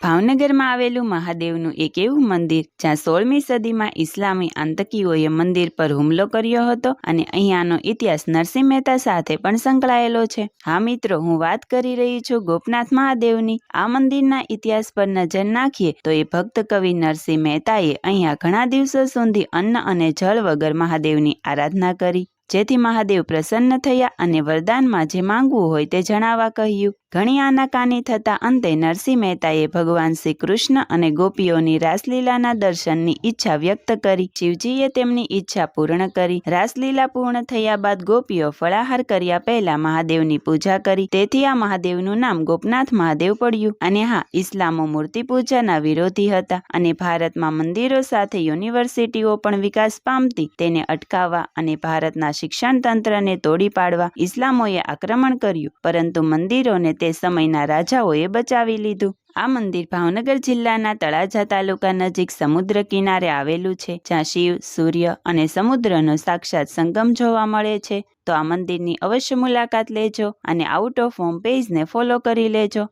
ભાવનગરમાં આવેલું મહાદેવનું એક એવું મંદિર, જ્યાં સોળમી સદીમાં ઇસ્લામી આતંકીઓએ મંદિર પર હુમલો કર્યો હતો અને અહીંયાનો ઇતિહાસ નરસિંહ મહેતા સાથે પણ સંકળાયેલો છે. હા મિત્રો, હું વાત કરી રહી છું ગોપનાથ મહાદેવની. આ મંદિરના ઇતિહાસ પર નજર નાખીએ તો એ ભક્ત કવિ નરસિંહ મહેતાએ અહીંયા ઘણા દિવસો સુધી અન્ન અને જળ વગર મહાદેવની આરાધના કરી. જેથી મહાદેવ પ્રસન્ન થયા અને વરદાનમાં જે માંગવું હોય તે જણાવવા કહ્યું. ઘણી આનાકાની થતા અંતે નરસિંહ મહેતાએ ભગવાન શ્રી કૃષ્ણ અને ગોપીઓની રાસલીલાના દર્શનની ઈચ્છા વ્યક્ત કરી. શિવજીએ તેમની ઈચ્છા પૂર્ણ કરી. રાસલીલા પૂર્ણ થયા બાદ ગોપીઓ ફળાહાર કર્યા પહેલા મહાદેવની પૂજા કરી. તેથી આ મહાદેવનું નામ ગોપનાથ મહાદેવ પડ્યું અને હા, ઇસ્લામો મૂર્તિ પૂજાના વિરોધી હતા અને ભારતમાં મંદિરો સાથે યુનિવર્સિટીઓ પણ વિકાસ પામતી. તેને અટકાવવા અને ભારતના શિક્ષણ તંત્રને તોડી પાડવા ઇસ્લામોએ આક્રમણ કર્યું, પરંતુ મંદિરોને તે સમયના રાજાઓએ બચાવી લીધું. આ મંદિર ભાવનગર જિલ્લાના તળાજા તાલુકા નજીક સમુદ્ર કિનારે આવેલું છે, જ્યાં શિવ, સૂર્ય અને સમુદ્રનો સાક્ષાત સંગમ જોવા મળે છે. તો આ મંદિરની અવશ્ય મુલાકાત લેજો અને આઉટ ઓફ હોમ પેજને ફોલો કરી લેજો.